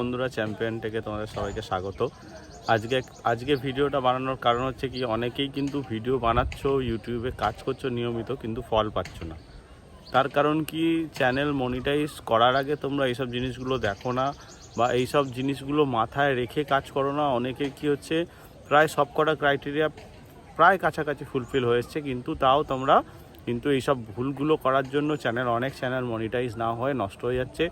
বন্ধুরা, চ্যাম্পিয়ন থেকে তোমাদের সবাইকে স্বাগত। আজকে আজকে ভিডিওটা বানানোর কারণ হচ্ছে কি, অনেকেই কিন্তু ভিডিও বানাচ্ছ ইউটিউবে কাজ করছ নিয়মিত, কিন্তু ফল পাচ্ছ না। তার কারণ কি চ্যানেল মনিটাইজ করার আগে তোমরা এইসব জিনিসগুলো দেখো না, বা এইসব জিনিসগুলো মাথায় রেখে কাজ করো না। অনেকে কি হচ্ছে, প্রায় সব কটা ক্রাইটেরিয়া প্রায় কাছাকাছি ফুলফিল হয়েছে কিন্তু তাও তোমরা কিন্তু এইসব ভুলগুলো করার জন্য চ্যানেল অনেক চ্যানেল মনিটাইজ না হয়ে নষ্ট হয়ে যাচ্ছে।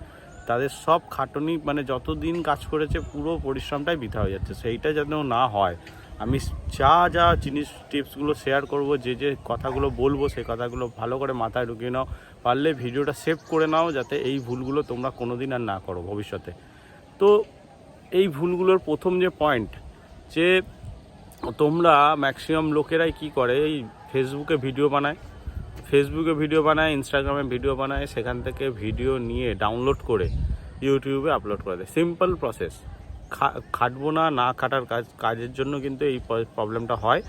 তাদের সব খাটনি মানে যতদিন কাজ করেছে, পুরো পরিশ্রমটাই বৃথা হয়ে যাচ্ছে। সেইটা যেন না হয়। আমি যা যা জিনিস, টিপসগুলো শেয়ার করব, যে যে কথাগুলো বলব সেই কথাগুলো ভালো করে মাথায় ঢুকিয়ে নাও। পারলে ভিডিওটা সেভ করে নাও, যাতে এই ভুলগুলো তোমরা কোনো দিন আর না করো ভবিষ্যতে। তো এই ভুলগুলোর প্রথম যে পয়েন্ট যে তোমরা ম্যাক্সিমাম লোকেরাই কি করে? এই ফেসবুকে ভিডিও বানায়। ফেসবুকে ভিডিও বানায় ইনস্টাগ্রামে ভিডিও বানায়, সেখান থেকে ভিডিও নিয়ে ডাউনলোড করে ইউটিউবে আপলোড করে দেয়। সিম্পল প্রসেস খাটবো না না খাটার কাজ, কাজের জন্য কিন্তু এই প্রবলেমটা হয়।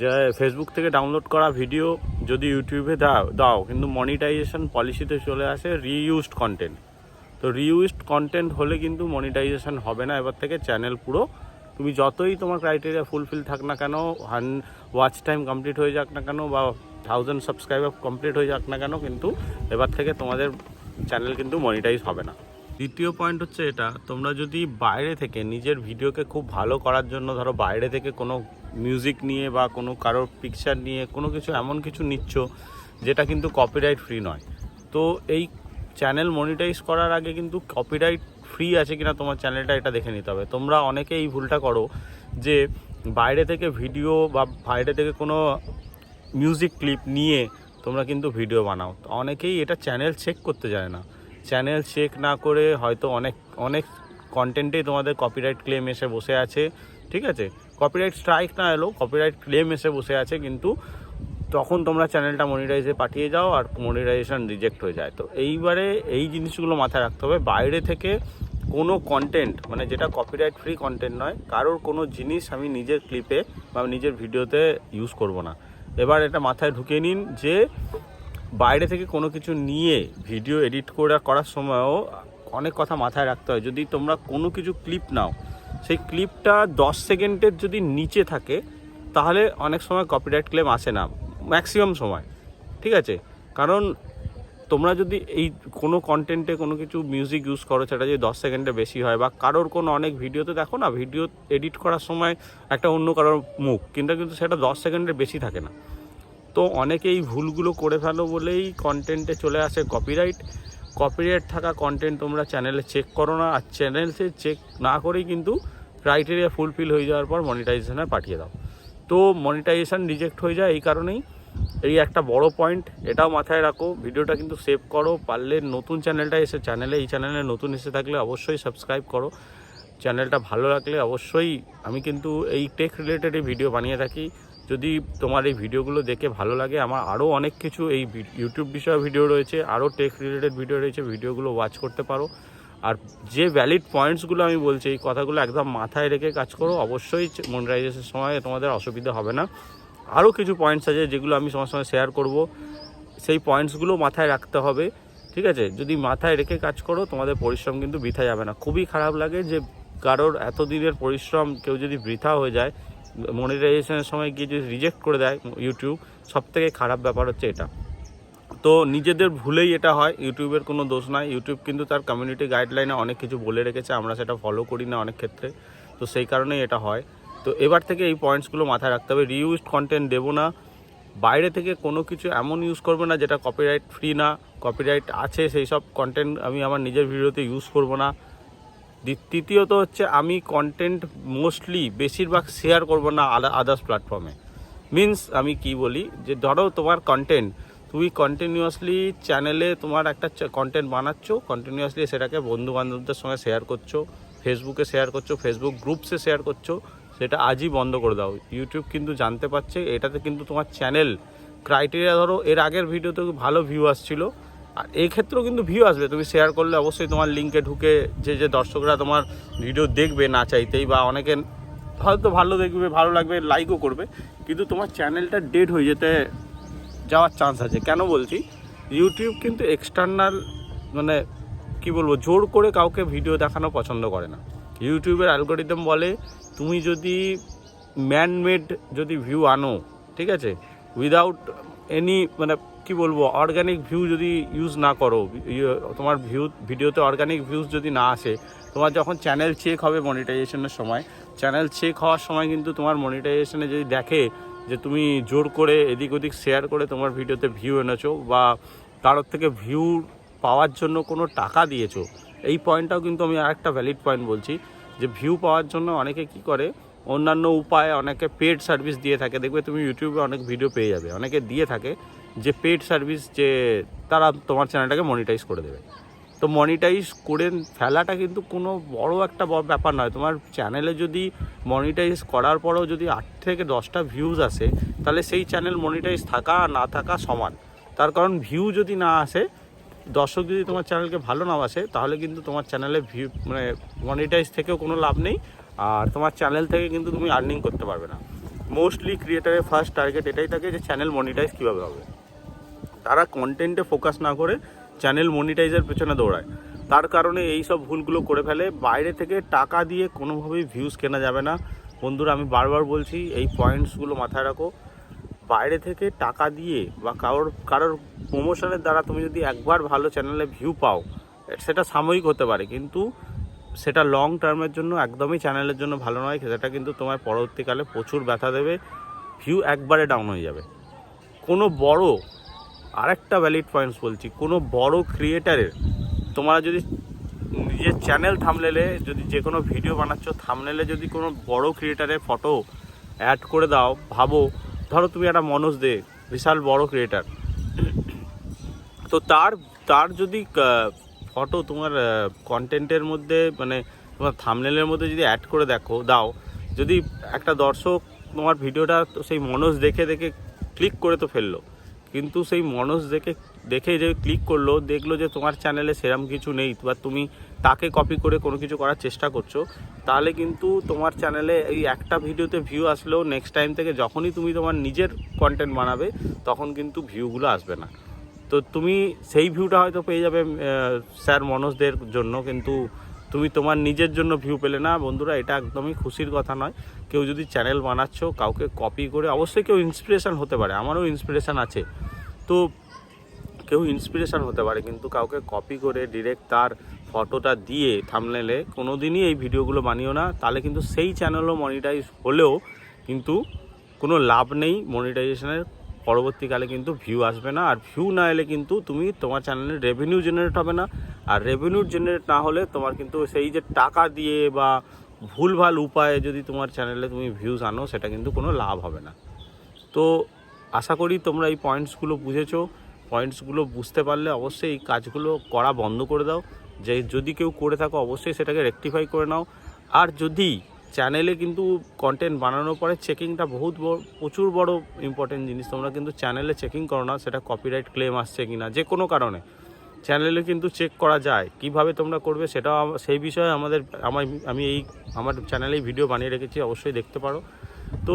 যে ফেসবুক থেকে ডাউনলোড করা ভিডিও যদি ইউটিউবে দাও দাও, কিন্তু মনিটাইজেশন পলিসিতে চলে আসে রিইউজড কন্টেন্ট তো রিইউজড কন্টেন্ট হলে কিন্তু মনিটাইজেশন হবে না। এবার থেকে চ্যানেল পুরো, তুমি যতই তোমার ক্রাইটেরিয়া ফুলফিল থাক না কেন হান ওয়াচ টাইম কমপ্লিট হয়ে যাক না কেন, বা থাউজেন্ড সাবস্ক্রাইবার কমপ্লিট হয়ে যাক না কেন কিন্তু এবার থেকে তোমাদের চ্যানেল কিন্তু মনিটাইজ হবে না। দ্বিতীয় পয়েন্ট হচ্ছে এটা, তোমরা যদি বাইরে থেকে নিজের ভিডিওকে খুব ভালো করার জন্য ধরো বাইরে থেকে কোনো মিউজিক নিয়ে বা কোনো কারোর পিকচার নিয়ে কোনো কিছু এমন কিছু নিচ্ছ যেটা কিন্তু কপিরাইট ফ্রি নয়। তো এই চ্যানেল মনিটাইজ করার আগে কিন্তু কপিরাইট ফ্রি আছে কিনা তোমার চ্যানেলটা এটা দেখে নিতে হবে। তোমরা অনেকে এই ভুলটা করো যে বাইরে থেকে ভিডিও বা বাইরে থেকে কোনো মিউজিক ক্লিপ নিয়ে তোমরা কিন্তু ভিডিও বানাও। অনেকেই এটা চ্যানেল চেক করতে জানে না। চ্যানেল চেক না করে হয়তো অনেক অনেক কন্টেন্টেই তোমাদের কপিরাইট ক্লেম এসে বসে আছে, ঠিক আছে? কপিরাইট স্ট্রাইক না এলো কপিরাইট ক্লেম এসে বসে আছে, কিন্তু তখন তোমরা চ্যানেলটা মনিটাইজে পাঠিয়ে যাও আর মনিটাইজেশন রিজেক্ট হয়ে যায়। তো এইবারে এই জিনিসগুলো মাথায় রাখতে হবে। বাইরে থেকে কোনো কন্টেন্ট মানে যেটা কপিরাইট ফ্রি কন্টেন্ট নয়, কারোর কোনো জিনিস আমি নিজের ক্লিপে বা নিজের ভিডিওতে ইউজ করব না। এবার এটা মাথায় ঢুকে নিন যে বাইরে থেকে কোনো কিছু নিয়ে ভিডিও এডিট করে করার সময়ও অনেক কথা মাথায় রাখতে হয়। যদি তোমরা কোনো কিছু ক্লিপ নাও, সেই ক্লিপটা দশ সেকেন্ডের যদি নিচে থাকে, তাহলে অনেক সময় কপিরাইট ক্লেম আসে না ম্যাক্সিমাম সময়। ঠিক আছে? কারণ তোমরা যদি এই কোনো কন্টেন্টে কোনো কিছু মিউজিক ইউজ করো, সেটা যদি দশ সেকেন্ডে বেশি হয় বা কারোর কোনো অনেক ভিডিওতে দেখো না ভিডিও এডিট করার সময় একটা অন্য কারোর মুখ, কিন্তু কিন্তু সেটা দশ সেকেন্ডের বেশি থাকে না। তো অনেকে এই ভুলগুলো করে ফেলো বলেই কন্টেন্টে চলে আসে কপিরাইট কপিরাইট থাকা কন্টেন্ট তোমরা চ্যানেলে চেক করো না, আর চ্যানেলসে চেক না করেই কিন্তু ক্রাইটেরিয়া ফুলফিল হয়ে যাওয়ার পর মনিটাইজেশনে পাঠিয়ে দাও। তো মনিটাইজেশান রিজেক্ট হয়ে যায় এই কারণেই। এই একটা বড় পয়েন্ট এটাও মাথায় রাখো। ভিডিওটা কিন্তু সেভ করো, পারলে নতুন চ্যানেলটা এসে চ্যানেলে এই চ্যানেলে নতুন এসে থাকলে অবশ্যই সাবস্ক্রাইব করো। চ্যানেলটা ভালো লাগলে অবশ্যই আমি কিন্তু এই টেক রিলেটেড ভিডিও বানিয়ে থাকি। যদি তোমার এই ভিডিওগুলো দেখে ভালো লাগে, আমার আরও অনেক কিছু এই ইউটিউব বিষয়ে ভিডিও রয়েছে আরও টেক রিলেটেড ভিডিও রয়েছে ভিডিওগুলো ওয়াচ করতে পারো। আর যে ভ্যালিড পয়েন্টসগুলো আমি বলছি, এই কথাগুলো একদম মাথায় রেখে কাজ করো। অবশ্যই মনিটাইজেশনের সময় তোমাদের অসুবিধা হবে না। আরও কিছু পয়েন্টস আছে যেগুলো আমি সবার সঙ্গে শেয়ার করব। সেই পয়েন্টসগুলো মাথায় রাখতে হবে, ঠিক আছে? যদি মাথায় রেখে কাজ করো, তোমাদের পরিশ্রম কিন্তু বৃথা যাবে না। খুবই খারাপ লাগে যে কারোর এতদিনের পরিশ্রম কেউ যদি বৃথা হয়ে যায় মনিটাইজেশনের সময় গিয়ে যদি রিজেক্ট করে দেয় ইউটিউব সব থেকে খারাপ ব্যাপার হচ্ছে এটা। তো নিজেদের ভুলেই এটা হয় ইউটিউবের কোনো দোষ নাই। ইউটিউব কিন্তু তার কমিউনিটি গাইডলাইনে অনেক কিছু বলে রেখেছে, আমরা সেটা ফলো করি না অনেক ক্ষেত্রে। তো সেই কারণেই এটা হয়। তো এবার থেকে এই পয়েন্টসগুলো মাথায় রাখতে হবে। রিউজড কন্টেন্ট দেবো না। বাইরে থেকে কোনো কিছু এমন ইউজ করবে না যেটা কপিরাইট ফ্রি না। কপিরাইট আছে, সেই সব কন্টেন্ট আমি আমার নিজের ভিডিওতে ইউজ করব না। তৃতীয়ত হচ্ছে আমি কন্টেন্ট মোস্টলি বেশিরভাগ শেয়ার করব না আদার্স প্ল্যাটফর্মে মিন্স আমি কি বলি? যে ধরো তোমার কন্টেন্ট তুমি কন্টিনিউয়াসলি চ্যানেলে তোমার একটা কন্টেন্ট বানাচ্ছ কন্টিনিউয়াসলি সেটাকে বন্ধু বান্ধবদের সঙ্গে শেয়ার করছ ফেসবুকে শেয়ার করছ ফেসবুক গ্রুপসে শেয়ার করছ সেটা আজই বন্ধ করে দাও। ইউটিউব কিন্তু জানতে পারছে, এটাতে কিন্তু তোমার চ্যানেল ক্রাইটেরিয়া ধরো, এর আগের ভিডিওতে ভালো ভিউ আসছিল। আর এই ক্ষেত্রেও কিন্তু ভিউ আসবে, তুমি শেয়ার করলে অবশ্যই তোমার লিঙ্কে ঢুকে যে যে দর্শকরা তোমার ভিডিও দেখবে না চাইতেই বা অনেকে হয়তো ভালো দেখবে, ভালো লাগবে লাইকও করবে, কিন্তু তোমার চ্যানেলটা ডেড হয়ে যেতে যাওয়ার চান্স আছে। কেন বলছি? ইউটিউব কিন্তু এক্সটার্নাল মানে কি বলব, জোর করে কাউকে ভিডিও দেখানো পছন্দ করে না। ইউটিউবের অ্যালগোরিদম বলে তুমি যদি ম্যানমেড যদি ভিউ আনো ঠিক আছে? উইদাউট এনি মানে কি বলব অর্গানিক ভিউ যদি ইউজ না করো ইয়ে, তোমার ভিউ ভিডিওতে অর্গানিক ভিউজ যদি না আসে তোমার যখন চ্যানেল চেক হবে মনিটাইজেশনের সময় চ্যানেল চেক হওয়ার সময় কিন্তু তোমার মনিটাইজেশনে যদি দেখে যে তুমি জোর করে এদিক ওদিক শেয়ার করে তোমার ভিডিওতে ভিউ এনেছো বা কারোর থেকে ভিউ পাওয়ার জন্য কোনো টাকা দিয়েছ এই পয়েন্টটাও কিন্তু আমি আরেকটা ভ্যালিড পয়েন্ট বলছি, যে ভিউ পাওয়ার জন্য অনেকে কি করে, অন্যান্য উপায়ে অনেকে পেড সার্ভিস দিয়ে থাকে। দেখবে তুমি ইউটিউবে অনেক ভিডিও পেয়ে যাবে। অনেকে দিয়ে থাকে যে পেড সার্ভিস যে তারা তোমার চ্যানেলটাকে মনিটাইজ করে দেবে। তো মনিটাইজ করে ফেলাটা কিন্তু কোনো বড় একটা ব্যাপার নয়। তোমার চ্যানেলে যদি মনিটাইজ করার পরেও যদি আট থেকে দশটা ভিউজ আসে, তাহলে সেই চ্যানেল মনিটাইজ থাকা না থাকা সমান। তার কারণ ভিউ যদি না আসে দর্শক যদি তোমার চ্যানেলকে ভালো না বাসে, তাহলে কিন্তু তোমার চ্যানেলে ভিউ মানে মনিটাইজ থেকেও কোনো লাভ নেই। আর তোমার চ্যানেল থেকে কিন্তু তুমি আর্নিং করতে পারবে না। মোস্টলি ক্রিয়েটারের ফার্স্ট টার্গেট এটাই থাকে যে চ্যানেল মনিটাইজ কীভাবে হবে। তারা কন্টেন্টে ফোকাস না করে চ্যানেল মনিটাইজের পেছনে দৌড়ায়। তার কারণে এই সব ভুলগুলো করে ফেলে। বাইরে থেকে টাকা দিয়ে কোনোভাবেই ভিউজ কেনা যাবে না। বন্ধুরা, আমি বারবার বলছি, এই পয়েন্টসগুলো মাথায় রাখো। বাইরে থেকে টাকা দিয়ে বা কারোর কারোর প্রমোশনের দ্বারা তুমি যদি একবার ভালো চ্যানেলে ভিউ পাও, সেটা সাময়িক হতে পারে, কিন্তু সেটা লং টার্মের জন্য একদমই চ্যানেলের জন্য ভালো নয়, সেটা কিন্তু তোমার পরবর্তীকালে প্রচুর ব্যথা দেবে ভিউ একবারে ডাউন হয়ে যাবে। কোনো বড়, আরেকটা ভ্যালিড পয়েন্টস বলছি, কোনো বড় ক্রিয়েটারের তোমরা যদি নিজের চ্যানেল থামলেলে যদি যে কোনো ভিডিও বানাচ্ছ থামলেলে যদি কোনো বড় ক্রিয়েটারের ফটো অ্যাড করে দাও, ভাবো ধরো তুমি একটা মনোজ দে, বিশাল বড় ক্রিয়েটার তো তার তার যদি ফটো তোমার কন্টেন্টের মধ্যে মানে তোমার থামনেলের মধ্যে যদি অ্যাড করে দেখো, দাও, যদি একটা দর্শক তোমার ভিডিওটা তো সেই মনোজ দেখে দেখে ক্লিক করে তো ফেলল। কিন্তু সেই মনোজ দেখে দেখে যে ক্লিক করল, দেখল যে তোমার চ্যানেলে সেরম কিছু নেই, বা তুমি তাকে কপি করে কোনো কিছু করার চেষ্টা করছ, তাহলে কিন্তু তোমার চ্যানেলে এই একটা ভিডিওতে ভিউ আসলেও নেক্সট টাইম থেকে যখনই তুমি তোমার নিজের কন্টেন্ট বানাবে, তখন কিন্তু ভিউগুলো আসবে না। তো তুমি সেই ভিউটা হয়তো পেয়ে যাবে স্যার মনোজদের জন্য, কিন্তু তুমি তোমার নিজের জন্য ভিউ পেলে না। বন্ধুরা, এটা একদমই খুশির কথা নয়। কেউ যদি চ্যানেল বানাচ্ছ, কাউকে কপি করে, অবশ্যই কেউ ইন্সপিরেশান হতে পারে, আমারও ইন্সপিরেশান আছে। তো কেউ ইন্সপিরেশন হতে পারে, কিন্তু কাউকে কপি করে ডিরেক্ট তার ফটোটা দিয়ে থামলেলে কোনো দিনই এই ভিডিওগুলো বানিও না। তাহলে কিন্তু সেই চ্যানেলও মনিটাইজ হলেও কিন্তু কোনো লাভ নেই মনিটাইজেশনের পরবর্তীকালে কিন্তু ভিউ আসবে না। আর ভিউ না এলে কিন্তু তুমি তোমার চ্যানেলে রেভিনিউ জেনারেট হবে না। আর রেভিনিউ জেনারেট না হলে তোমার কিন্তু সেই যে টাকা দিয়ে বা ভুলভাল উপায়ে যদি তোমার চ্যানেলে তুমি ভিউজ আনো, সেটা কিন্তু কোনো লাভ হবে না। তো আশা করি তোমরা এই পয়েন্টসগুলো বুঝেছ। পয়েন্টসগুলো বুঝতে পারলে অবশ্যই এই কাজগুলো করা বন্ধ করে দাও। যে যদি কেউ করে থাকো, অবশ্যই সেটাকে রেকটিফাই করে নাও। আর যদি চ্যানেলে কিন্তু কন্টেন্ট বানানোর পরে চেকিংটা বহুত বড়, প্রচুর বড় ইম্পর্টেন্ট জিনিস। তোমরা কিন্তু চ্যানেলে চেকিং করো না, সেটা কপিরাইট ক্লেম আসছে কি না যে কোনো কারণে। চ্যানেলে কিন্তু চেক করা যায়, কীভাবে তোমরা করবে সেটাও সেই বিষয়ে আমাদের আমার আমি এই, আমার চ্যানেলেই ভিডিও বানিয়ে রেখেছি, অবশ্যই দেখতে পারো। তো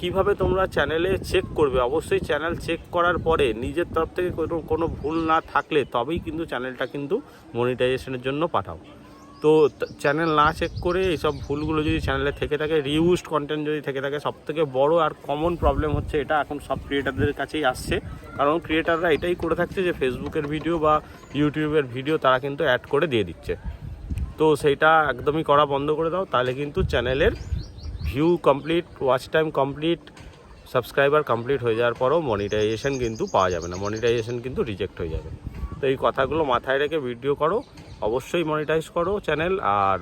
কীভাবে তোমরা চ্যানেলে চেক করবে? অবশ্যই চ্যানেল চেক করার পরে নিজের তরফ থেকে কোনো ভুল না থাকলে তবেই কিন্তু চ্যানেলটা কিন্তু মনিটাইজেশনের জন্য পাঠাও। তো চ্যানেল না চেক করে এইসব ভুলগুলো যদি চ্যানেলে থেকে থাকে রিউজড কন্টেন্ট যদি থেকে থাকে সব থেকে বড়ো আর কমন প্রবলেম হচ্ছে এটা এখন সব ক্রিয়েটারদের কাছেই আসছে। কারণ ক্রিয়েটাররা এটাই করে থাকছে যে ফেসবুকের ভিডিও বা ইউটিউবের ভিডিও তারা কিন্তু অ্যাড করে দিয়ে দিচ্ছে। তো সেইটা একদমই করা বন্ধ করে দাও, তাহলে কিন্তু চ্যানেলের view complete watch time complete subscriber complete হয়ে যাওয়ার পরও মনিটাইজেশন কিন্তু পাওয়া যাবে না। মনিটাইজেশন কিন্তু রিজেক্ট হয়ে যাবে। তো এই কথাগুলো মাথায় রেখে ভিডিও করো, অবশ্যই মনিটাইজ করো চ্যানেল আর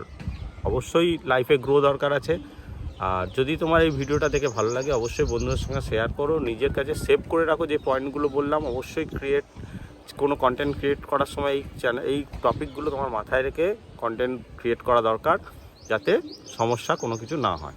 অবশ্যই লাইফে গ্রো দরকার আছে। আর যদি তোমার এই ভিডিওটা দেখে ভালো লাগে, অবশ্যই বন্ধুদের সঙ্গে শেয়ার করো। নিজের কাছে সেভ করে রাখো যে পয়েন্টগুলো বললাম, অবশ্যই ক্রিয়েট কোনো কন্টেন্ট ক্রিয়েট করার সময় এই চ্যানেল এই টপিকগুলো তোমার মাথায় রেখে কন্টেন্ট ক্রিয়েট করা দরকার, যাতে সমস্যা কোনো কিছু না হয়।